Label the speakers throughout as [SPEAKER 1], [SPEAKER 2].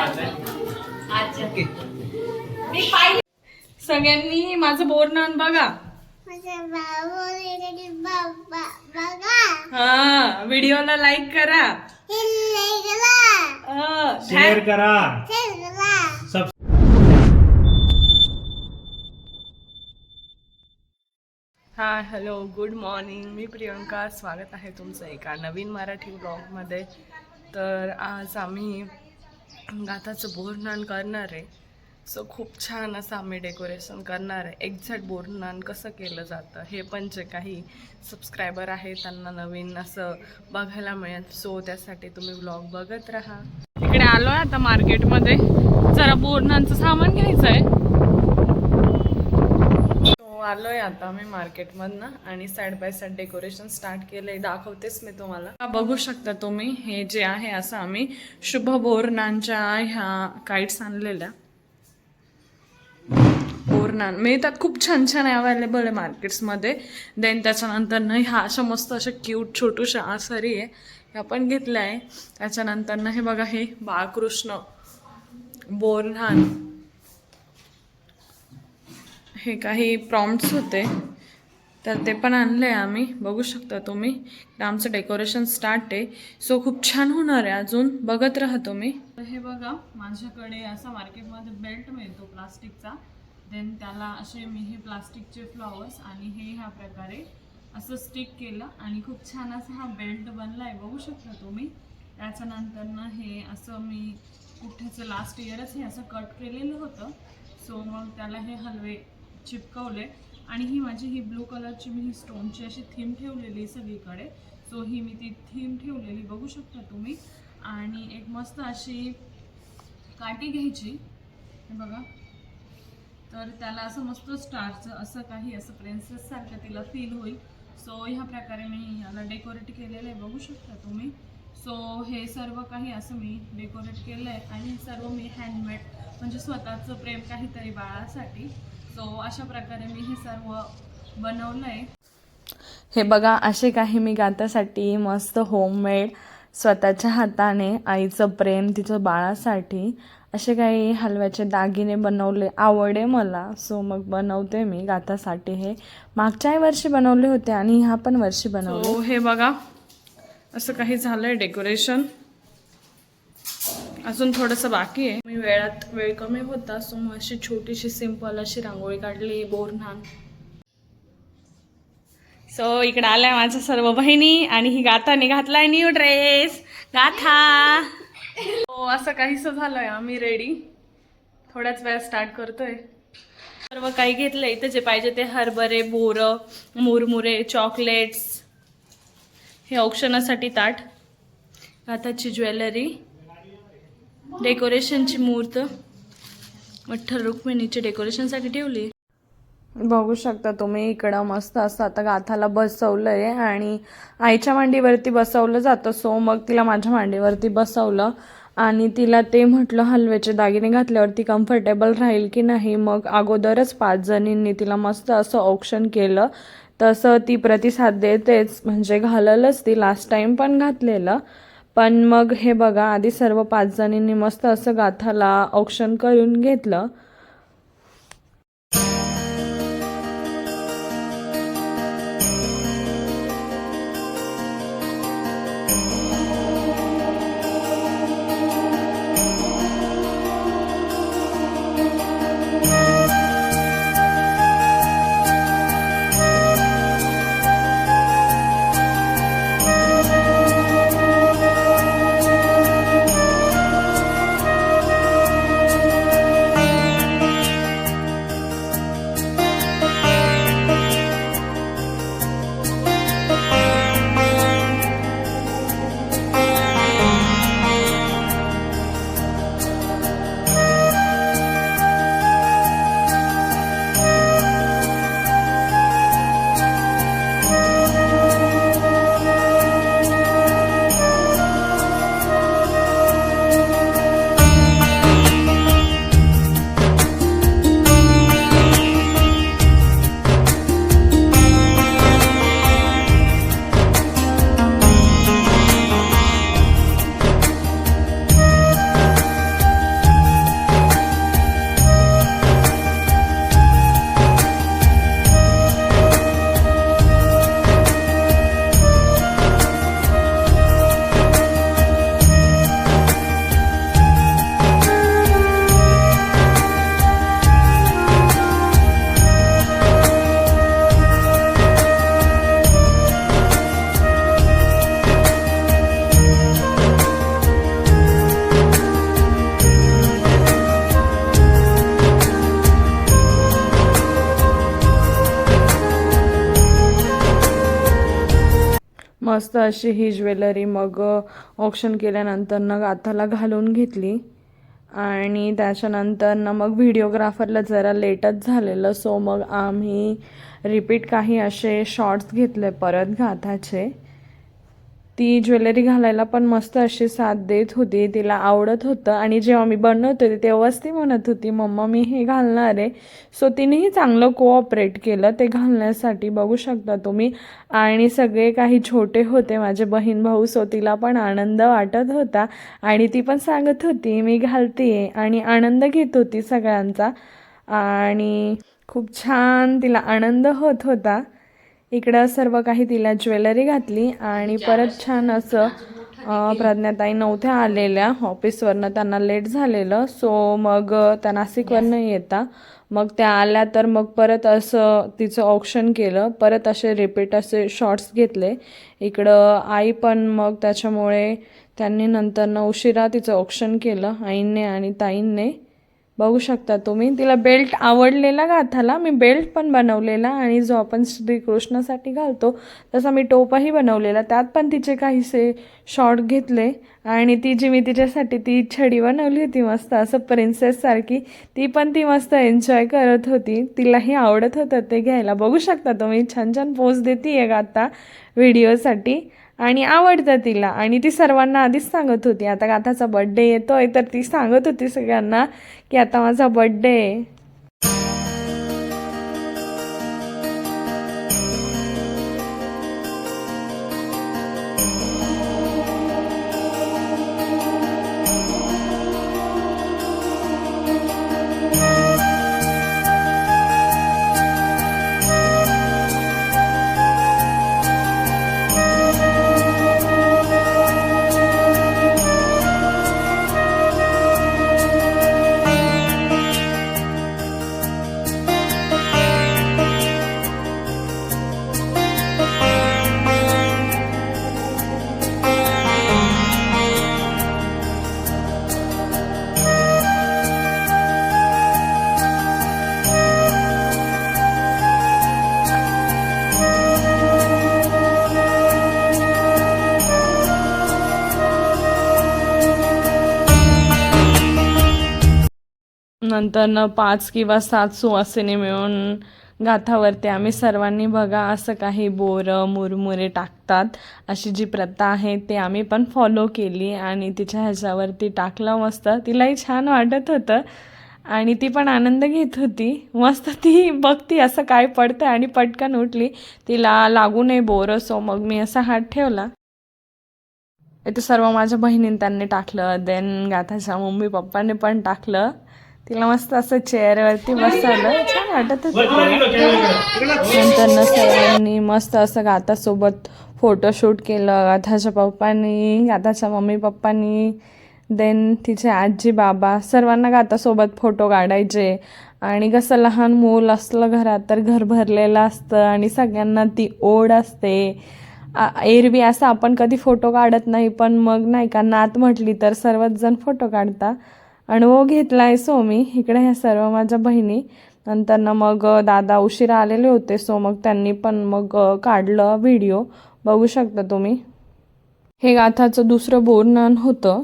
[SPEAKER 1] अच्छा. मी पाहिली. सगळ्यांनी माझं बोरनान बघा.
[SPEAKER 2] माझा बाबा रेडी बाबा बघा
[SPEAKER 1] हा व्हिडिओला लाईक करा.
[SPEAKER 2] हे
[SPEAKER 1] हा,
[SPEAKER 3] शेअर करा. सब
[SPEAKER 1] हाय हॅलो गुड मॉर्निंग मी प्रियंका. स्वागत आहे तुमचं एका नवीन मराठी ब्लॉगमध्ये तर आज आम्ही गाताचं बोरनान करणार. आहे सो खूप छान असं आम्ही डेकोरेशन करणार आहे. एक्झॅक्ट बोरनान कसं केलं जातं हे पण जे काही सबस्क्रायबर आहे त्यांना नवीन असं बघायला मिळेल. सो त्यासाठी तुम्ही ब्लॉग बघत राहा. इकडे आलो आहे आता मार्केटमध्ये जरा बोरनांचं सामान घ्यायचं आहे आलो आलोय आता मी मार्केटमधनं आणि side by side decoration start केलंय. दाखवतेच मी तुम्हाला. बघू शकता तुम्ही हे जे आहे असं आम्ही शुभ बोरनांच्या ह्या काईट्स आणलेल्या. बोरनान मिळतात खूप छान छान अवेलेबल आहे मार्केट्समध्ये. देन त्याच्यानंतर ना ह्या अशा मस्त अशा क्यूट छोटूशा आसरी आहे. ह्या पण घेतल्या आहे. त्याच्यानंतर ना हे बघा हे बाळकृष्ण. बोरनान हे काही प्रॉम्प्ट्स होते. तर ते पण आणले आहे आम्ही. बघू शकता तुम्ही. आमचं डेकोरेशन स्टार्ट आहे. सो खूप छान होणार आहे अजून. बघत राहा तुम्ही. तर हे बघा माझ्याकडे असा मार्केटमध्ये बेल्ट मिळतो प्लास्टिकचा देन त्याला असे मी हे प्लास्टिकचे फ्लॉवर्स आणि हे ह्या प्रकारे असं स्टिक केलं आणि खूप छान असा हा बेल्ट बनला आहे बघू शकता तुम्ही. त्याच्यानंतर ना हे असं मी कुठेचं लास्ट इयरच हे असं कट केलेलं होतं. सो मग त्याला हे हलवे चिपकवले. आणि ही माझी ही ब्लू कलरची मी ही स्टोनची अशी थीम ठेवलेली सगळीकडे. सो ही मी ती थीम ठेवलेली बघू शकता तुम्ही. आणि एक मस्त अशी काठी घ्यायची. हे बघा. तर त्याला असं मस्त स्टारचं असं काही असं प्रिन्सेससारखं तिला फील होईल. सो ह्या प्रकारे मी याला डेकोरेट केलेलं आहे बघू शकता तुम्ही. सो हे सर्व काही असं मी डेकोरेट केलं आहे आणि सर्व मी हँडमेड म्हणजे स्वतःचं प्रेम काहीतरी बाळासाठी सो अशा प्रकारे मी हे सर्व बनवलं आहे हे बघा असे काही मी गातासाठी मस्त होममेड स्वतःच्या हाताने आईचं प्रेम तिचं बाळासाठी असे काही हलव्याचे दागिने बनवले. आवडे मला सो मग बनवते मी गातासाठी हे. मागच्याही वर्षी बनवले होते आणि ह्या पण वर्षी बनवले. हे बघा असं काही झालंय डेकोरेशन अजून थोडंसं बाकी आहे. मी वेळात वेळ कमी होता सो मग अशी छोटीशी सिंपल अशी रांगोळी काढली बोरन्हान सो इकडे आलाय माझ्या सर्व बहिणी आणि ही गाथाने घातलाय न्यू ड्रेस गाथा. हो असं काहीच झालंय आम्ही रेडी थोड्याच वेळा स्टार्ट करतोय. सर्व काही घेतलंय इथे जे पाहिजे ते हरभरे बोरं मुरमुरे चॉकलेट्स हे औक्षणासाठी ताट. गाथाची ज्वेलरी डेकोरेशनची मूर्त मठ्ठर रुक्मिणीची डेकोरेशनसाठी ठेवली. बघू शकता तुम्ही इकडं मस्त असं आता गाथाला बसवलं आहे आणि आईच्या मांडीवरती बसवलं जातं. सो मग तिला माझ्या मांडीवरती बसवलं आणि तिला ते म्हटलं हलव्याचे दागिने घातल्यावरती कम्फर्टेबल राहील की नाही? मग अगोदरच पाच जणींनी तिला मस्त असं ऑप्शन केलं. तसं ती प्रतिसाद देतेच म्हणजे घाललंच ती लास्ट टाइम पण घातलेलं. पण मग हे बघा आधी सर्व पाच जणींनी मस्त असं गाथाला औक्षण करून घेतलं.
[SPEAKER 4] मस्त अशी ही ज्वेलरी मग ऑप्शन केल्यानंतर न गाथाला घालून घेतली. आणि त्याच्यानंतर ना मग व्हिडिओग्राफरला जरा लेटच झालेलं. सो मग आम्ही रिपीट काही असे शॉर्ट्स घेतले परत गाथाचे ती ज्वेलरी घालायला पण मस्त अशी साथ देत होती. तिला आवडत होतं. आणि जेव्हा मी बनवत होते तेव्हाच ती म्हणत होती मम्मा मी हे घालणार आहे. सो तिनेही चांगलं कोऑपरेट केलं ते घालण्यासाठी. बघू शकता तुम्ही. आणि सगळे काही छोटे होते माझे बहीण भाऊ. सो तिला पण आनंद वाटत होता. आणि ती पण सांगत होती मी घालते आणि आनंद घेत होती सगळ्यांचा. आणि खूप छान तिला आनंद होत होता. इकडं सर्व काही तिला ज्वेलरी घातली आणि परत छान असं प्रज्ञाताई नव्हत्या आलेल्या ऑफिसवरनं त्यांना लेट झालेलं. सो मग त्या नाशिकवरनं येता मग त्या आल्या तर मग परत असं तिचं ऑप्शन केलं. परत असे रिपीट असे शॉर्ट्स घेतले. इकडं आई पण मग त्याच्यामुळे त्यांनी नंतर उशिरा तिचं ऑप्शन केलं आईंने आणि ताईंने. बघू शकता तुम्ही. तिला बेल्ट आवडलेला गाथाला मी बेल्ट पण बनवलेला आणि जो आपण श्रीकृष्णासाठी घालतो तसा मी टोपही बनवलेला. त्यात पण तिचे काहीसे शॉर्ट घेतले आणि ती जी मी तिच्यासाठी ती छडी बनवली होती मस्त असं प्रिन्सेससारखी ती पण ती मस्त एन्जॉय करत होती. तिलाही आवडत होतं ते घ्यायला. बघू शकता तुम्ही छान छान पोज देते आहे आत्ता व्हिडिओसाठी आणि आवडतं तिला. आणि ती सर्वांना आधीच सांगत होती. आता आताचा बड्डे येतोय तर ती सांगत होती सगळ्यांना की आता माझा बड्डे आहे. नंतर न पाच किंवा सात सुवासिनी मिळून गाथावरती आम्ही सर्वांनी बघा असं काही बोरं मुरमुरे टाकतात. अशी जी प्रथा आहे ते आम्ही पण फॉलो केली आणि तिच्या ह्याच्यावरती टाकलं मस्त. तिलाही छान वाटत होतं आणि ती पण आनंद घेत होती. मस्त ती बघती असं काय पडतं आणि पटकन उठली. तिला लागू नये बोरं सो मग मी असा हात ठेवला. इथं सर्व माझ्या बहिणींनी त्यांनी टाकलं. देन गाथाच्या मम्मी पप्पाने पण टाकलं. तिला मस्त असं चेअरवरती बसवलं. छान वाटत. नंतर न सर्वांनी मस्त असं गाथासोबत फोटोशूट केलं. गाथाच्या पप्पांनी गाथाच्या मम्मी पप्पांनी देन तिचे आजी बाबा सर्वांना गाथासोबत फोटो काढायचे. आणि कसं लहान मूल असलं घरात तर घर भरलेलं असतं आणि सगळ्यांना ती ओढ असते. एरवी असं आपण कधी फोटो काढत नाही पण मग नाही का नात म्हटली तर सर्वच जण फोटो काढता. अनुभव घेतलाय सो मी इकडे ह्या सर्व माझ्या बहिणी. नंतर ना मग दादा उशिरा आलेले होते सो मग त्यांनी पण मग काढलं व्हिडिओ. बघू शकता तुम्ही. हे गाथाचं दुसरं बोरनान होतं.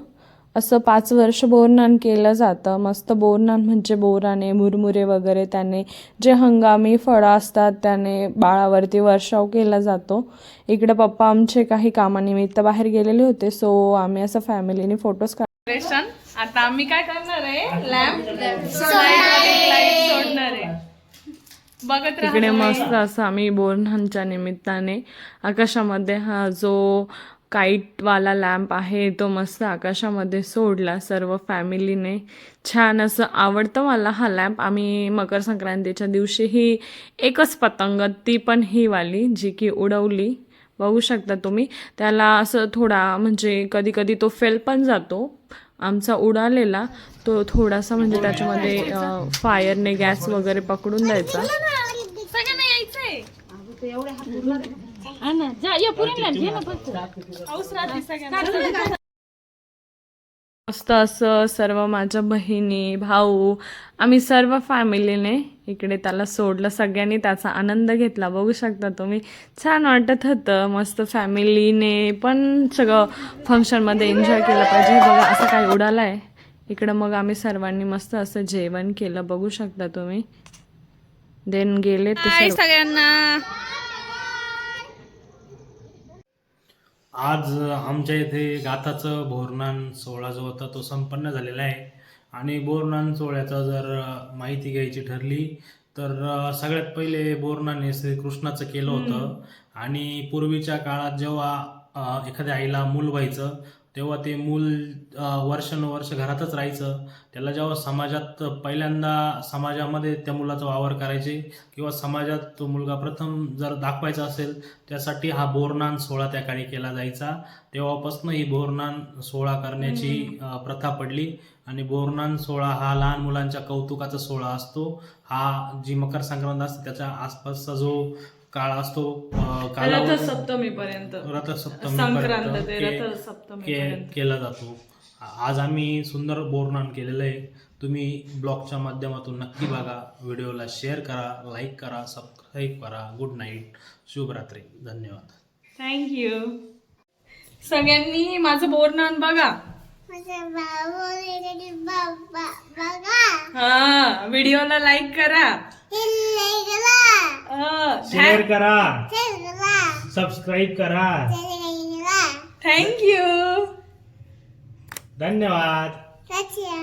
[SPEAKER 4] असं पाच वर्ष बोरनान केलं जातं. मस्त बोरनान म्हणजे बोराने मुरमुरे वगैरे त्याने जे हंगामी फळं असतात त्याने बाळावरती वर्षाव केला जातो. इकडे पप्पा आमचे काही कामानिमित्त बाहेर गेलेले होते सो आम्ही असं फॅमिलीने फोटोज काढ आता आम्ही काय करणार आहे? लॅम्प सोडणार आहे. बघत इकडे मस्त असं आम्ही बोरन्हानच्या निमित्ताने आकाशामध्ये हा जो काईटवाला लॅम्प आहे तो मस्त आकाशामध्ये सोडला सर्व फॅमिलीने. छान असं आवडतं मला हा लॅम्प आम्ही मकर संक्रांतीच्या दिवशी ही एकच पतंग ती पण ही वाली जी की उडवली. बघू शकता तुम्ही. त्याला असं थोडा म्हणजे कधी कधी तो फेल पण जातो. आमचा उडालेला तो थोडासा म्हणजे त्याच्यामध्ये फायरने गॅस वगैरे पकडून द्यायचा. मस्त असं सर्व माझ्या बहिणी भाऊ आम्ही सर्व फॅमिलीने इकडे त्याला सोडलं. सगळ्यांनी त्याचा आनंद घेतला. बघू शकता तुम्ही. छान वाटत होतं. मस्त फॅमिलीने पण सगळं फंक्शनमध्ये एन्जॉय केलं पाहिजे. बघा असं काय उडालं आहे इकडं मग आम्ही सर्वांनी मस्त असं जेवण केलं. बघू शकता तुम्ही. देन गेले ते सगळ्यांना.
[SPEAKER 3] आज आमच्या इथे गाथाचं बोरनान सोहळा जो होता तो संपन्न झालेला आहे. आणि बोरनान सोहळ्याचा जर माहिती घ्यायची ठरली तर सगळ्यात पहिले बोरनान हे श्रीकृष्णाचं केलं होतं. आणि पूर्वीच्या काळात जेव्हा एखाद्या आईला मूल व्हायचं तेव्हा ते मूल वर्षानुवर्ष घरातच राहायचं. त्याला जेव्हा समाजात पहिल्यांदा समाजामध्ये त्या मुलाचा वावर करायचे किंवा समाजात तो मुलगा प्रथम जर दाखवायचा असेल त्यासाठी हा बोरनान सोहळा त्या काळी केला जायचा. तेव्हापासून ही बोरनान सोहळा करण्याची प्रथा पडली आणि बोरनान सोहळा हा लहान मुलांच्या कौतुकाचा सोहळा असतो. हा जी मकर संक्रांत असते त्याच्या आसपासचा जो काळ असतो अ, कालावधी
[SPEAKER 4] सप्तमी पर्यंत
[SPEAKER 3] रथसप्तमी
[SPEAKER 4] संक्रांत
[SPEAKER 3] पर्यंत
[SPEAKER 4] ते
[SPEAKER 3] के-. केला जातो. आज आम्ही सुंदर बोरनान केलेलं आहे. तुम्ही ब्लॉगच्या माध्यमातून नक्की बघा. व्हिडिओला शेअर करा लाईक करा सबस्क्राईब करा. Good night. शुभरात्री. धन्यवाद.
[SPEAKER 4] थँक्यू सगळ्यांनी माझं बोरनान बघा.
[SPEAKER 2] माझा भाऊ रेडी बाबा बघा
[SPEAKER 4] हा व्हिडिओला लाईक करा।
[SPEAKER 2] हिल्ले गेला
[SPEAKER 3] शेअर करा।
[SPEAKER 2] चल गेला
[SPEAKER 3] सबस्क्राईब करा
[SPEAKER 2] चल गेला
[SPEAKER 4] थँक्यू
[SPEAKER 3] धन्यवाद।
[SPEAKER 2] सच्चा